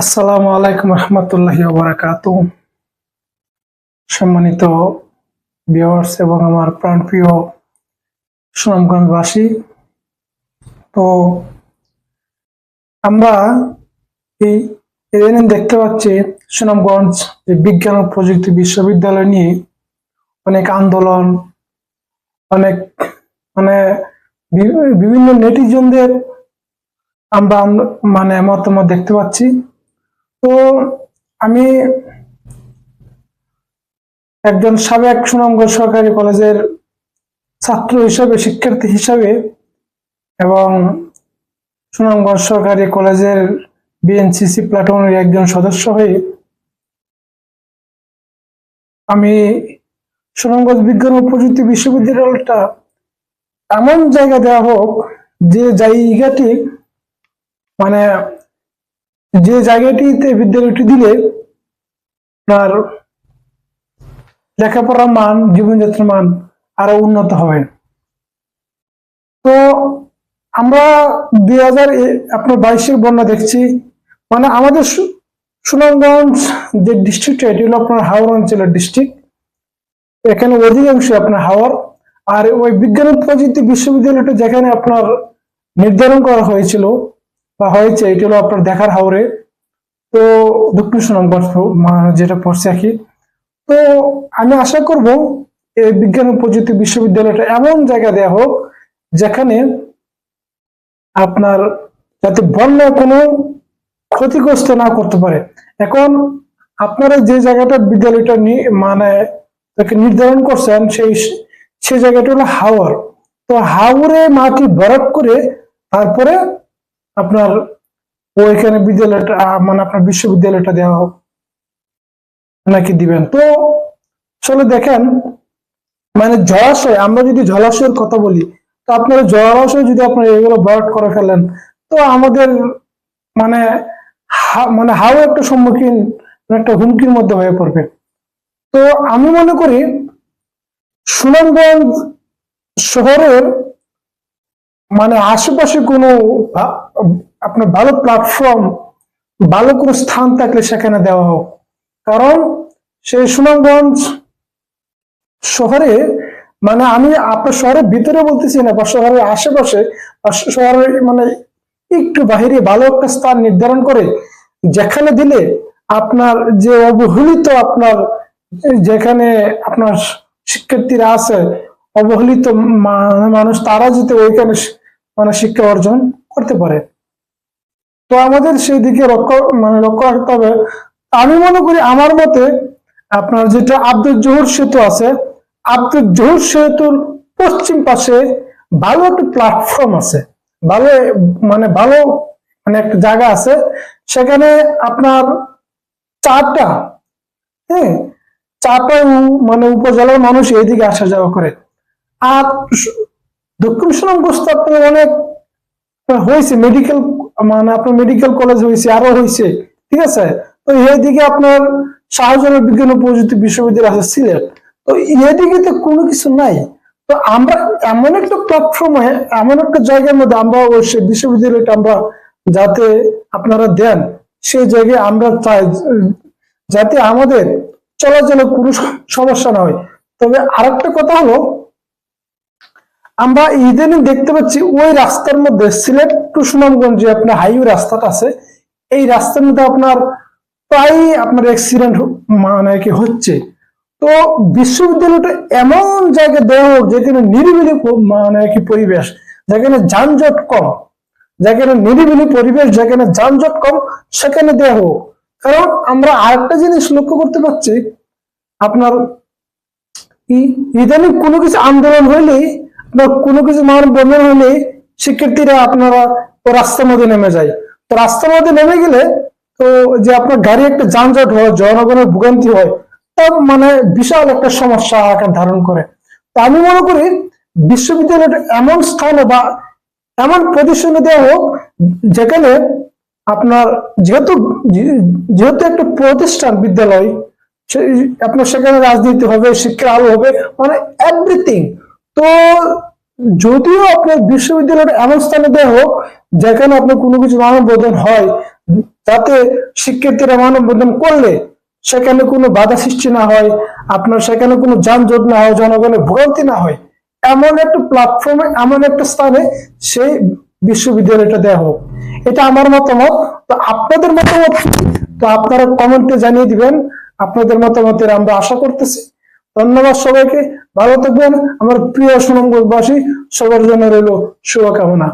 আসসালামু আলাইকুম রহমতুল্লাহি ওবরাকাতু সম্মানিত ভিউয়ার্স এবং আমার প্রাণপ্রিয় সুনামগঞ্জবাসী, তো আমরা এই ইদানিং দেখতে পাচ্ছি সুনামগঞ্জ যে বিজ্ঞান ও প্রযুক্তি বিশ্ববিদ্যালয় নিয়ে অনেক আন্দোলন, অনেক মানে বিভিন্ন নেটিজনদের আমরা মানে মতামত দেখতে পাচ্ছি। তো আমি একজন সাবেক সুনামগঞ্জ সরকারি কলেজের ছাত্র হিসাবে, শিক্ষার্থী হিসাবে এবং সুনামগঞ্জ সরকারি কলেজের বিএনসিসি প্লাটুনের একজন সদস্য হয়ে আমি সুনামগঞ্জ বিজ্ঞান ও প্রযুক্তি বিশ্ববিদ্যালয়টা এমন জায়গা দেওয়া হোক যে জায়গাটি মানে যে জায়গাটিতে বিদ্যালয়টি দিলে আপনার লেখাপড়ার মান, জীবনযাত্রার মান আরও উন্নত হবে। তো আমরা দুই হাজার আপনার বাইশের বন্যা দেখছি। মানে আমাদের সুনামগঞ্জ যে ডিস্ট্রিক্টটা এটি হলো আপনার হাওড় অঞ্চলের ডিস্ট্রিক্ট এখানে অধিকাংশ আপনার হাওড়। আর ওই বিজ্ঞান প্রযুক্তি বিশ্ববিদ্যালয়টা যেখানে আপনার নির্ধারণ করা হয়েছিল বা হয়েছে, এটি হলো আপনার দেখার হাওরে। তো দক্ষিণ সুনামগঞ্জ যেটা পড়ছে আর কি। তো আমি আশা করব এই বিজ্ঞান প্রযুক্তি বিশ্ববিদ্যালয়টা এমন জায়গা দেওয়া হোক যেখানে আপনার যাতে বন্যা কোনো ক্ষতিগ্রস্ত না করতে পারে। এখন আপনারা যে জায়গাটা বিদ্যালয়টা মানে তাকে নির্ধারণ করছেন, সেই সেই জায়গাটা হলো হাওর। তো হাওরে মাটি বরফ করে তারপরে আপনার ওইখানে বিদ্যালয়টা মানে আপনার বিশ্ববিদ্যালয়টা দেওয়া হোক নাকি দিবেন। তো চলে দেখেন মানে জলাশয়, আমরা যদি জলাশয়ের কথা বলি, তো আপনারা জলাশয় যদি আপনার এগুলো বরট করে ফেলেন, তো আমাদের মানে মানে হাও একটা সম্মুখীন একটা হুমকির মধ্যে হয়ে পড়বে। তো আমি মনে করি, সুনামগঞ্জ শহরের মানে আশেপাশে কোনো আপনার ভালো প্ল্যাটফর্ম ভালো কোনো স্থান থাকলে সেখানে দেওয়া হোক। কারণ সেই সুনামগঞ্জ শহরে মানে আমি আপনার শহরের ভিতরে বলতেছি না, বা শহরের আশেপাশে শহরের মানে একটু বাহিরে ভালো একটা স্থান নির্ধারণ করে, যেখানে দিলে আপনার যে অবহেলিত আপনার, যেখানে আপনার শিক্ষার্থীরা আছে, অবহেলিত মানুষ, তারা যাতে ওইখানে মানে শিক্ষা অর্জন করতে পারে। তো আমাদের সেই দিকে লক্ষ্য মানে লক্ষ্য রাখতে হবে। আমি মনে করি আমার মতে আপনার যেটা আব্দুল জহুর সেতু আছে, আব্দুল জহুর সেতুর পশ্চিম পাশে ভালো একটা প্ল্যাটফর্ম আছে। ভালো মানে ভালো মানে একটা জায়গা আছে। সেখানে আপনার চারটা হ্যাঁ চারটা মানে উপজেলার মানুষ এইদিকে আসা যাওয়া করে। আর দক্ষিণ সুনামগঞ্জ আপনার অনেক হয়েছে মেডিকেল মানে আপনার মেডিকেল কলেজ হয়েছে আরও হয়েছে ঠিক আছে? তো এইদিকে আপনার শাহজালাল বিজ্ঞান প্রযুক্তি বিশ্ববিদ্যালয় আছে, সিলেট। তো এদিকে তো কোনো কিছু নাই। তো আমরা এমন একটা প্ল্যাটফর্মে এমন একটা জায়গার মধ্যে আমরা সেই বিশ্ববিদ্যালয়টা আমরা যাতে আপনারা দেন, সেই জায়গায় আমরা চাই, যাতে আমাদের চলাচলে কোনো সমস্যা না হয়। তবে আরেকটা কথা হলো আমরা ইদানিং দেখতে পাচ্ছি ওই রাস্তার মধ্যে সিলেট টু সুনামগঞ্জ যে আপনার হাইওয়ে রাস্তাটা আছে, এই রাস্তার মধ্যে আপনার প্রায় আপনার অ্যাক্সিডেন্ট মানে কি হচ্ছে। তো বিশ্ববিদ্যালয়টা এমন জায়গায় দেওয়া হোক যেখানে নিরিবিলি মানে কি পরিবেশ, যেখানে যানজট কম, যেখানে নিরিবিলি পরিবেশ, যেখানে যানজট কম, সেখানে দেওয়া হোক। কারণ আমরা আরেকটা জিনিস লক্ষ্য করতে পারছি, আপনার ইদানিং কোনো কিছু আন্দোলন হইলেই বা কোনো কিছু মান বন্ধন হইলেই শিক্ষার্থীরা আপনারা রাস্তার মধ্যে নেমে যায়। তো রাস্তার মধ্যে নেমে গেলে তো যে আপনার গাড়ি একটা যানজট হয়, জনগণের ভোগান্তি হয় তা মানে বিশাল একটা সমস্যা আকার ধারণ করে। তো আমি মনে করি বিশ্ববিদ্যালয়টা এমন স্থানে বা এমন প্রতিষ্ঠানে দেওয়া হোক, যেখানে আপনার যেহেতু যেহেতু একটা প্রতিষ্ঠান বিদ্যালয় আপনার সেখানে রাজনীতি হবে, শিক্ষার আলো হবে মানে এভরিথিং তো যদিও আপনার বিশ্ববিদ্যালয়টা এমন স্থানে দেওয়া হোক, যেখানে আপনার কোনো কিছু মানববন্ধন হয় যাতে শিক্ষার্থীরা মানববন্ধন করলে সেখানে কোনো বাধা সৃষ্টি না হয়, আপনার সেখানে কোনো যানজট না হয়, জনগণের ভোগান্তি না হয়, এমন একটা প্ল্যাটফর্মে এমন একটা স্থানে সেই বিশ্ববিদ্যালয়টা দেওয়া হোক। এটা আমার মতামত। তো আপনাদের মতামত? তো আপনারা কমেন্টে জানিয়ে দিবেন। আপনাদের মতামতের আমরা আশা করতেছি। ধন্যবাদ সবাইকে। ভালো থাকবেন। আমার প্রিয় সুনামগঞ্জবাসী সবার জন্য রইল শুভকামনা।